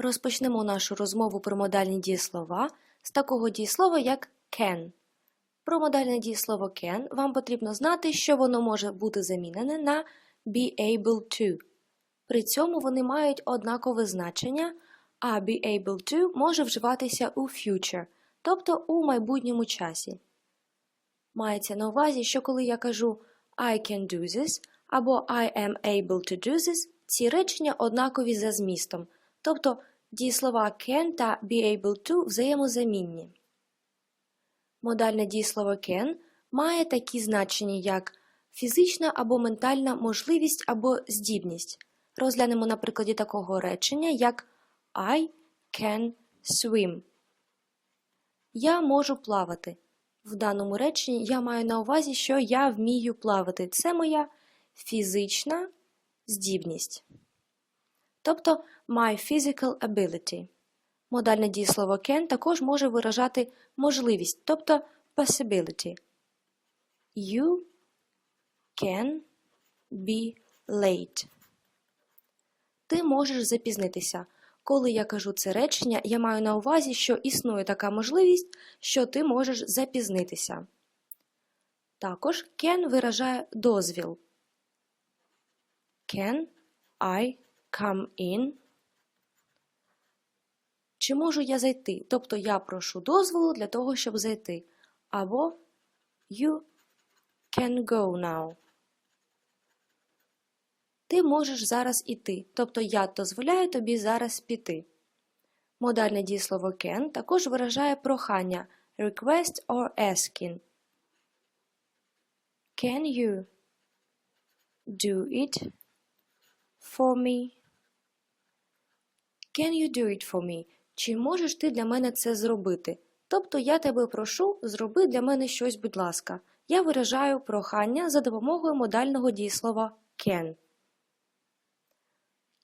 Розпочнемо нашу розмову про модальні дієслова з такого дієслова, як can. Про модальне дієслово can вам потрібно знати, що воно може бути замінене на be able to. При цьому вони мають однакове значення, а be able to може вживатися у future, тобто у майбутньому часі. Мається на увазі, що коли я кажу I can do this або I am able to do this, ці речення однакові за змістом, тобто дієслова can та be able to взаємозамінні. Модальне дієслово can має такі значення, як фізична або ментальна можливість або здібність. Розглянемо на прикладі такого речення, як I can swim. Я можу плавати. В даному реченні я маю на увазі, що я вмію плавати. Це моя фізична здібність. Тобто my physical ability. Модальне дієслово can також може виражати можливість, тобто possibility. You can be late. Ти можеш запізнитися. Коли я кажу це речення, я маю на увазі, що існує така можливість, що ти можеш запізнитися. Також can виражає дозвіл. Can I come in? Чи можу я зайти? Тобто я прошу дозволу для того, щоб зайти. Або You can go now. Ти можеш зараз іти, тобто я дозволяю тобі зараз піти. Модальне дієслово can також виражає прохання request or asking. Can you do it for me? Can you do it for me? Чи можеш ти для мене це зробити? Тобто я тебе прошу, зроби для мене щось, будь ласка. Я виражаю прохання за допомогою модального дієслова can.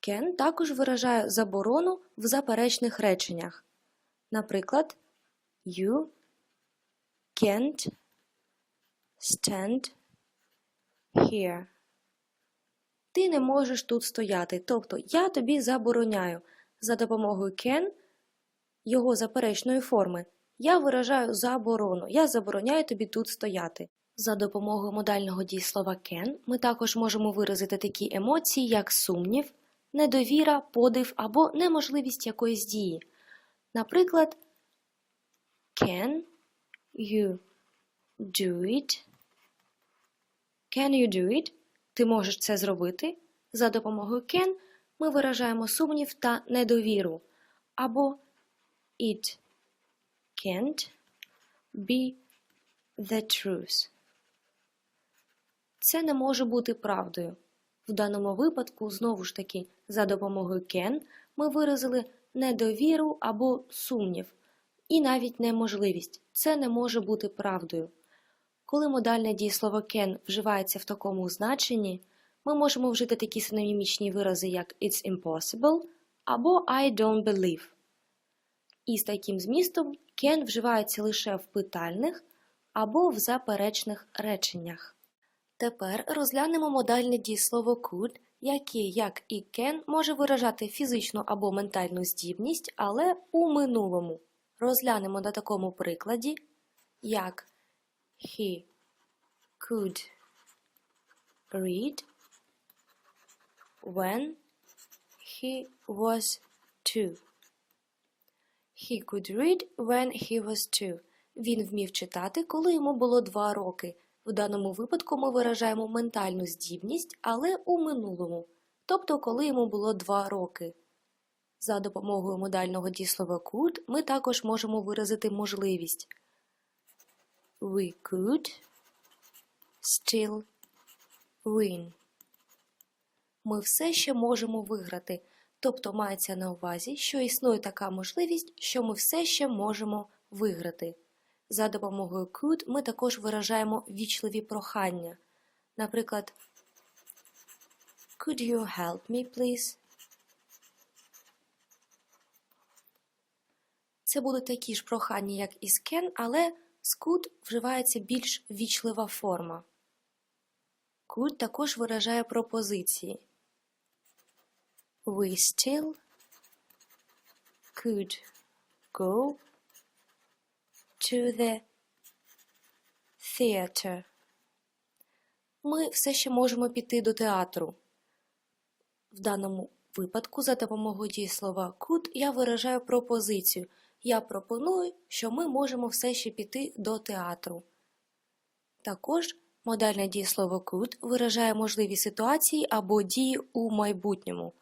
Can також виражає заборону в заперечних реченнях. Наприклад, You can't stand here. Ти не можеш тут стояти. Тобто я тобі забороняю. За допомогою can його заперечної форми я виражаю заборону. Я забороняю тобі тут стояти. За допомогою модального дієслова can ми також можемо виразити такі емоції, як сумнів, недовіра, подив або неможливість якоїсь дії. Наприклад, Can you do it? Can you do it? Ти можеш це зробити? За допомогою can ми виражаємо сумнів та недовіру. Або It can't be the truth. Це не може бути правдою. В даному випадку, знову ж таки, за допомогою can ми виразили недовіру або сумнів, і навіть неможливість. Це не може бути правдою. Коли модальне дієслово can вживається в такому значенні, ми можемо вжити такі синонімічні вирази, як it's impossible або I don't believe. І з таким змістом can вживається лише в питальних або в заперечних реченнях. Тепер розглянемо модальне дієслово could, яке, як і can, може виражати фізичну або ментальну здібність, але у минулому. Розглянемо на такому прикладі, як he could read when he was two. He could read when he was two. Він вмів читати, коли йому було два роки. В даному випадку ми виражаємо ментальну здібність, але у минулому, тобто коли йому було два роки. За допомогою модального дієслова could ми також можемо виразити можливість. We could still win. Ми все ще можемо виграти. Тобто мається на увазі, що існує така можливість, що ми все ще можемо виграти. За допомогою could ми також виражаємо вічливі прохання. Наприклад, Could you help me, please? Це будуть такі ж прохання, як і з can, але з could вживається більш вічлива форма. Could також виражає пропозиції. We still could go to the theater. Ми все ще можемо піти до театру. В даному випадку за допомогою дієслова could я виражаю пропозицію. Я пропоную, що ми можемо все ще піти до театру. Також модальне дієслово could виражає можливі ситуації або дії у майбутньому.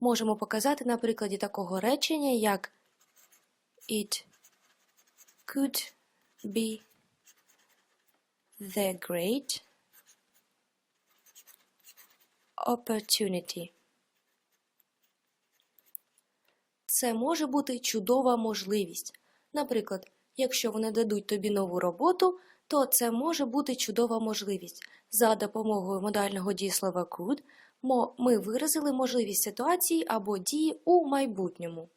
Можемо показати на прикладі такого речення, як It could be the great opportunity. Це може бути чудова можливість. Наприклад, якщо вони дадуть тобі нову роботу, то це може бути чудова можливість. За допомогою модального дієслова could мо- ми виразили можливість ситуації або дії у майбутньому.